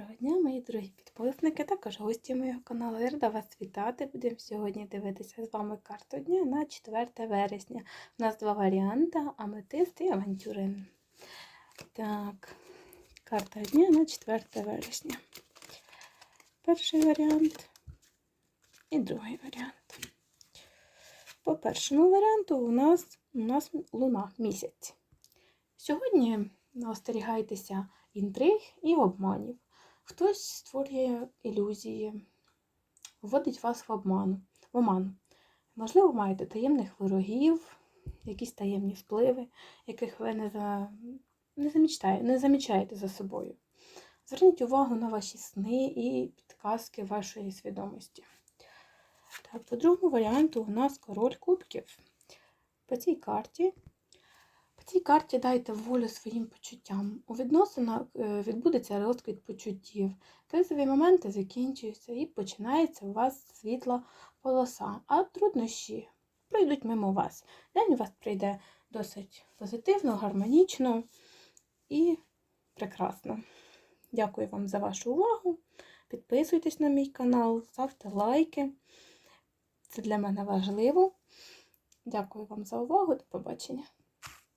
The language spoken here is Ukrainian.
Доброго дня, мої дорогі підписники, також гості моєго каналу. Я рада вас вітати. Будемо сьогодні дивитися з вами карту дня на 4 вересня. У нас два варіанти аметист і авантюрин. Так, карта дня на 4 вересня. Перший варіант і другий варіант. По першому варіанту у нас, у нас луна місяць. Сьогодні остерігайтеся інтриг і обманів. Хтось створює ілюзії, вводить вас в обман. В оман. Можливо, маєте таємних ворогів, якісь таємні впливи, яких ви не, за... не, замічаєте, не замічаєте за собою. Зверніть увагу на ваші сни і підказки вашої свідомості. Так, по другому варіанту у нас король кубків. По цій карті цій карті дайте волю своїм почуттям. У відносинах е, відбудеться розквіт почуттів. Кризові моменти закінчуються і починається у вас світла полоса, а труднощі пройдуть мимо вас. День у вас прийде досить позитивно, гармонічно і прекрасно. Дякую вам за вашу увагу. Підписуйтесь на мій канал, ставте лайки. Це для мене важливо. Дякую вам за увагу. До побачення.